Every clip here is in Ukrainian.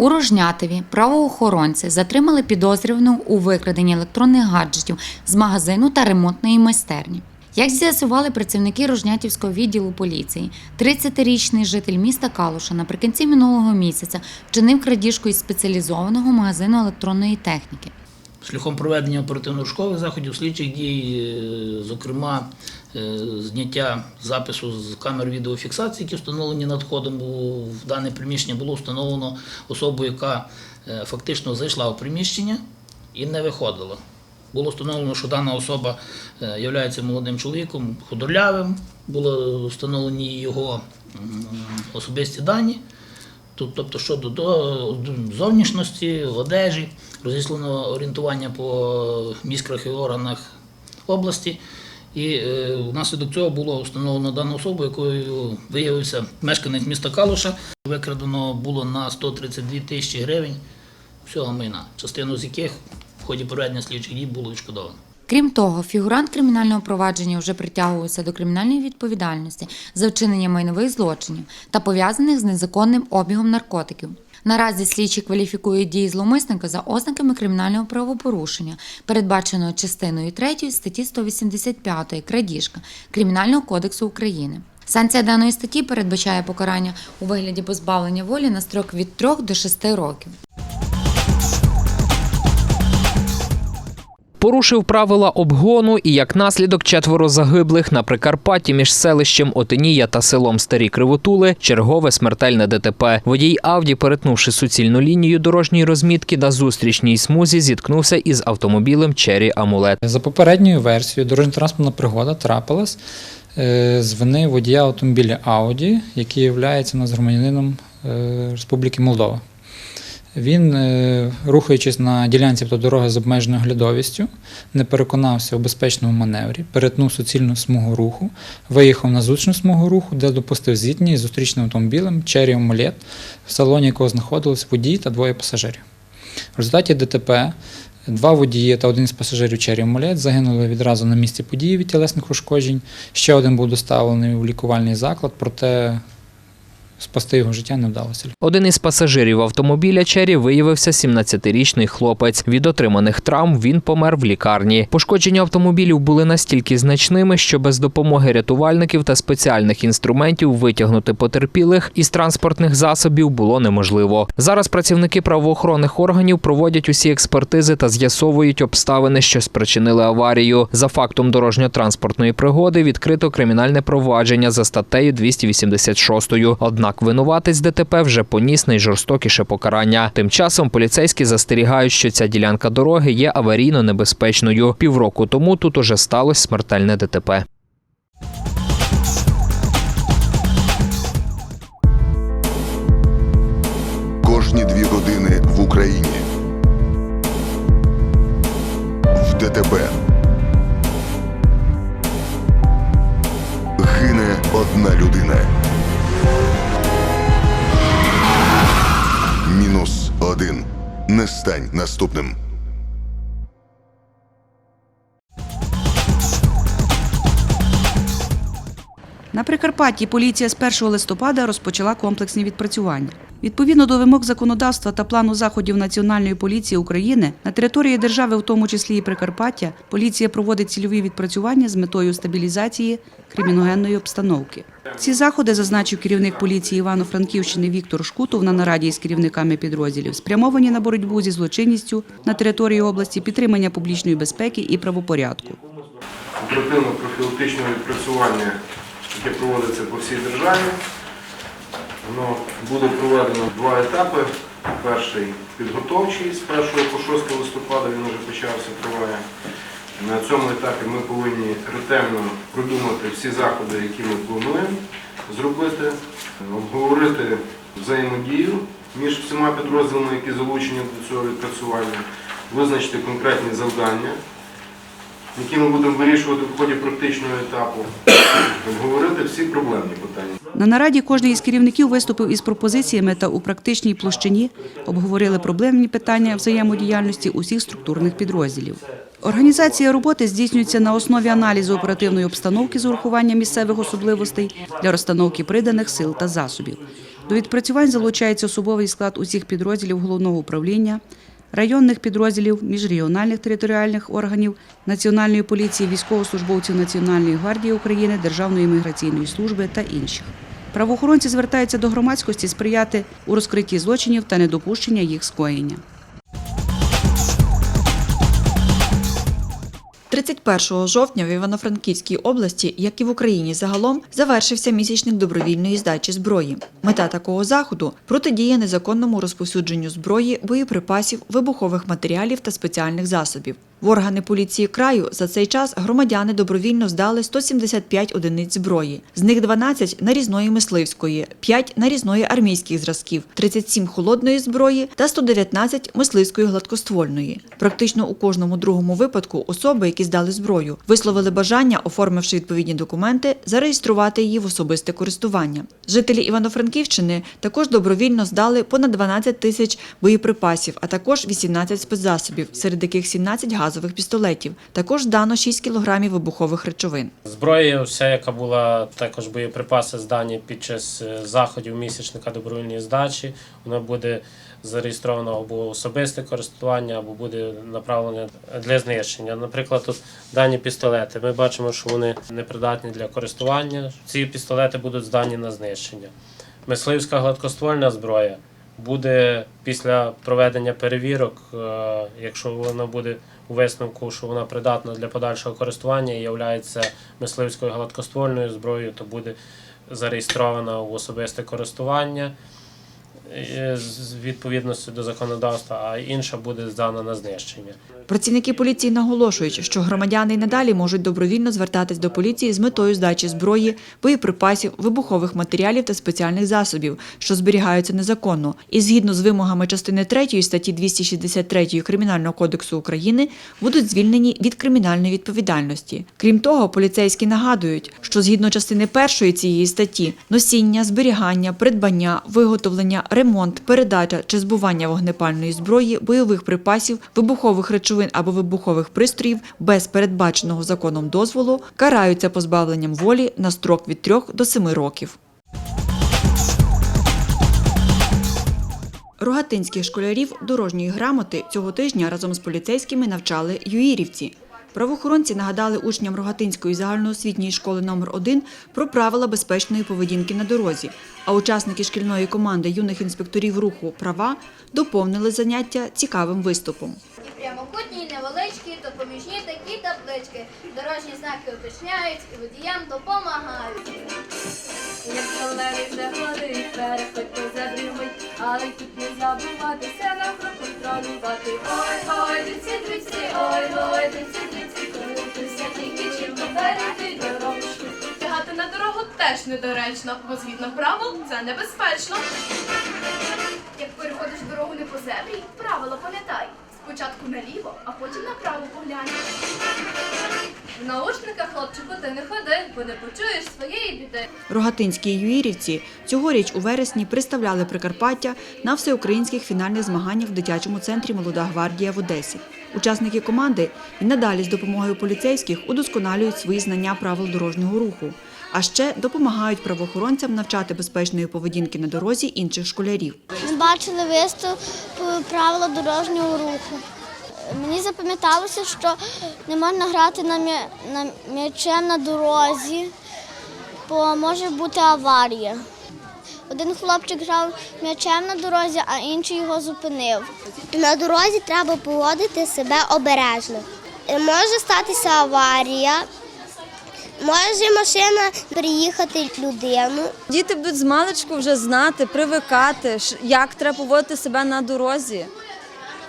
У Рожнятові правоохоронці затримали підозрюваного у викраденні електронних гаджетів з магазину та ремонтної майстерні. Як з'ясували працівники Рожнятівського відділу поліції, 30-річний житель міста Калуша наприкінці минулого місяця вчинив крадіжку із спеціалізованого магазину електронної техніки. Шляхом проведення оперативно-розшукових заходів, слідчих дій, е, зокрема, зняття запису з камер відеофіксації, які встановлені над входом в дане приміщення, було встановлено особу, яка е, фактично зайшла в приміщення і не виходила. Було встановлено, що дана особа є молодим чоловіком, худорлявим, були встановлені його особисті дані. Тобто щодо до зовнішності, одежі, розіслано орієнтування по міськрах і органах області. І е, внаслідок цього було встановлено дану особу, якою виявився мешканець міста Калуша. Викрадено було на 132 тисячі гривень всього майна, частину з яких в ході проведення слідчих дій було відшкодовано. Крім того, фігурант кримінального провадження вже притягувався до кримінальної відповідальності за вчинення майнових злочинів та пов'язаних з незаконним обігом наркотиків. Наразі слідчі кваліфікують дії зловмисника за ознаками кримінального правопорушення, передбаченого частиною 3 статті 185 крадіжка Кримінального кодексу України. Санкція даної статті передбачає покарання у вигляді позбавлення волі на строк від 3 до 6 років. Порушив правила обгону і як наслідок четверо загиблих на Прикарпатті між селищем Отинія та селом Старі Кривотули чергове смертельне ДТП. Водій Авді, перетнувши суцільну лінію дорожньої розмітки на зустрічній смузі, зіткнувся із автомобілем Чері Амулет. За попередньою версією, дорожньо-транспортна пригода трапилась е, з вини водія автомобіля Audi, який є нас громадянином е, Республіки Молдова. Він, е, рухаючись на ділянці автодороги з обмеженою глядовістю, не переконався у безпечному маневрі, перетнув суцільну смугу руху, виїхав на зустрічну смугу руху, де допустив зіткнення із зустрічним автомобілем Cherry Amulet, в салоні якого знаходились водій та двоє пасажирів. В результаті ДТП два водії та один з пасажирів Cherry Amulet загинули відразу на місці події від тілесних ушкоджень. Ще один був доставлений у лікувальний заклад, проте спасти його життя не вдалося. Один із пасажирів автомобіля Чері виявився 17-річний хлопець. Від отриманих травм він помер в лікарні. Пошкодження автомобілів були настільки значними, що без допомоги рятувальників та спеціальних інструментів витягнути потерпілих із транспортних засобів було неможливо. Зараз працівники правоохоронних органів проводять усі експертизи та з'ясовують обставини, що спричинили аварію. За фактом дорожньо-транспортної пригоди відкрито кримінальне провадження за статтею 286. Однак винуватець ДТП вже поніс найжорстокіше покарання. Тим часом поліцейські застерігають, що ця ділянка дороги є аварійно небезпечною. Півроку тому тут уже сталося смертельне ДТП. Один. Не стань наступним. На Прикарпатті поліція з 1 листопада розпочала комплексні відпрацювання. Відповідно до вимог законодавства та плану заходів Національної поліції України на території держави, в тому числі і Прикарпаття, поліція проводить цільові відпрацювання з метою стабілізації криміногенної обстановки. Ці заходи зазначив керівник поліції Івано-Франківщини Віктор Шкутов на нараді із керівниками підрозділів, спрямовані на боротьбу зі злочинністю на території області, підтримання публічної безпеки і правопорядку. оперативно-профілактичне відпрацювання, яке проводиться по всій державі. Воно буде проведено два етапи. Перший підготовчий з 1 по 6 листопада він вже почався, триває. На цьому етапі ми повинні ретельно продумати всі заходи, які ми плануємо зробити, обговорити взаємодію між всіма підрозділами, які залучені до цього відпрацювання, визначити конкретні завдання, які ми будемо вирішувати в ході практичного етапу, обговорити всі проблемні питання. На нараді кожний із керівників виступив із пропозиціями та у практичній площині обговорили проблемні питання взаємодіяльності усіх структурних підрозділів. Організація роботи здійснюється на основі аналізу оперативної обстановки з урахуванням місцевих особливостей для розстановки приданих сил та засобів. До відпрацювань залучається особовий склад усіх підрозділів головного управління, районних підрозділів, міжрегіональних територіальних органів Національної поліції, військовослужбовців Національної гвардії України, Державної міграційної служби та інших. Правоохоронці звертаються до громадськості сприяти у розкритті злочинів та недопущення їх скоєння. 31 жовтня в Івано-Франківській області, як і в Україні загалом, завершився місячник добровільної здачі зброї. Мета такого заходу протидія незаконному розповсюдженню зброї, боєприпасів, вибухових матеріалів та спеціальних засобів. В органи поліції краю за цей час громадяни добровільно здали 175 одиниць зброї. З них 12 нарізної мисливської, 5 нарізної армійських зразків, 37 холодної зброї та 119 мисливської гладкоствольної. Практично у кожному другому випадку особи, які здали зброю, висловили бажання, оформивши відповідні документи, зареєструвати її в особисте користування. Жителі Івано-Франківщини також добровільно здали понад 12 тисяч боєприпасів, а також 18 спецзасобів, серед яких 17 газових пістолетів. Також здано 6 кілограмів вибухових речовин. Зброя, вся, яка була також боєприпаси здані під час е, заходів місячника добровільної здачі, вона буде зареєстрована або особисте користування, або буде направлена для знищення. Наприклад, тут дані пістолети. Ми бачимо, що вони непридатні для користування. Ці пістолети будуть здані на знищення. Мисливська гладкоствольна зброя буде після проведення перевірок, е, якщо вона буде у висновку, що вона придатна для подальшого користування і є мисливською гладкоствольною зброєю, то буде зареєстрована в особисте користування з відповідності до законодавства, а інша буде здана на знищення. Працівники поліції наголошують, що громадяни й надалі можуть добровільно звертатись до поліції з метою здачі зброї, боєприпасів, вибухових матеріалів та спеціальних засобів, що зберігаються незаконно, і згідно з вимогами частини 3 статті 263 Кримінального кодексу України будуть звільнені від кримінальної відповідальності. Крім того, поліцейські нагадують, що згідно частини 1 цієї статті носіння, зберігання, придбання, виготовлення, ремонт, передача чи збування вогнепальної зброї, бойових припасів, вибухових речовин або вибухових пристроїв без передбаченого законом дозволу караються позбавленням волі на строк від 3 до 7 років. Рогатинських школярів дорожньої грамоти цього тижня разом з поліцейськими навчали юїрівці. Правоохоронці нагадали учням Рогатинської загальноосвітньої школи номер 1 про правила безпечної поведінки на дорозі. А учасники шкільної команди юних інспекторів руху права доповнили заняття цікавим виступом. І прямокутні, і невеличкі, допоміжні такі таблички. Дорожні знаки уточняють і водіям допомагають. Як вже горить, переходь але тут не забуватися на проконтролювати. Ой, ой, дитці, дитці, ой, ой, дитці, дитці, крутися тільки чим попереди дорожку. Тягати на дорогу теж недоречно, бо згідно правил це небезпечно. Як переходиш дорогу не по землі, правила пам'ятай. Спочатку наліво, а потім направо поглянь. В наушниках, хлопчику, ти не ходи, бо не почуєш своєї біди. Рогатинські юїрівці цьогоріч у вересні представляли Прикарпаття на всеукраїнських фінальних змаганнях в дитячому центрі Молода гвардія в Одесі. Учасники команди і надалі з допомогою поліцейських удосконалюють свої знання правил дорожнього руху, а ще допомагають правоохоронцям навчати безпечної поведінки на дорозі інших школярів. Ми бачили виступ правила дорожнього руху. Мені запам'яталося, що не можна грати на м'я- на м'ячем на дорозі, бо може бути аварія. Один хлопчик грав м'ячем на дорозі, а інший його зупинив. На дорозі треба поводити себе обережно. Може статися аварія, може машина приїхати людину. Діти будуть з маличку вже знати, привикати, як треба поводити себе на дорозі,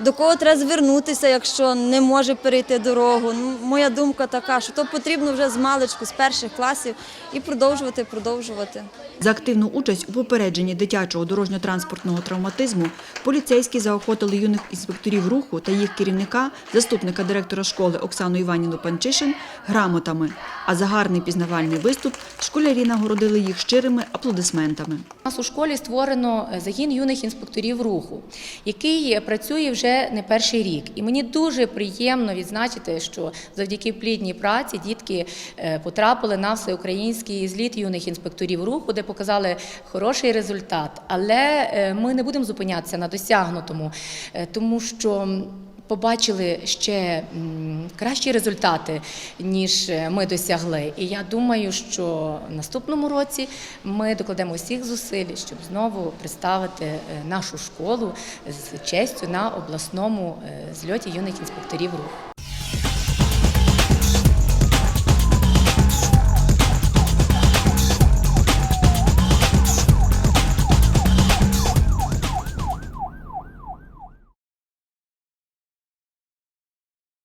до кого треба звернутися, якщо не може перейти дорогу. Ну, моя думка така, що то потрібно вже з маличку, з перших класів і продовжувати, продовжувати. За активну участь у попередженні дитячого дорожньо-транспортного травматизму поліцейські заохотили юних інспекторів руху та їх керівника, заступника директора школи Оксану Іванівну Панчишин, грамотами. А за гарний пізнавальний виступ школярі нагородили їх щирими аплодисментами. У нас у школі створено е, загін юних інспекторів руху, який працює вже не перший рік. І мені дуже приємно відзначити, що завдяки плідній праці дітки е, потрапили на всеукраїнський зліт юних інспекторів руху, де показали хороший результат. Але е, ми не будемо зупинятися на досягнутому, е, тому що. Побачили ще кращі результати, ніж е, ми досягли. І я думаю, що в наступному році ми докладемо всіх зусиль, щоб знову представити е, нашу школу з честю на обласному е, зльоті юних інспекторів руху.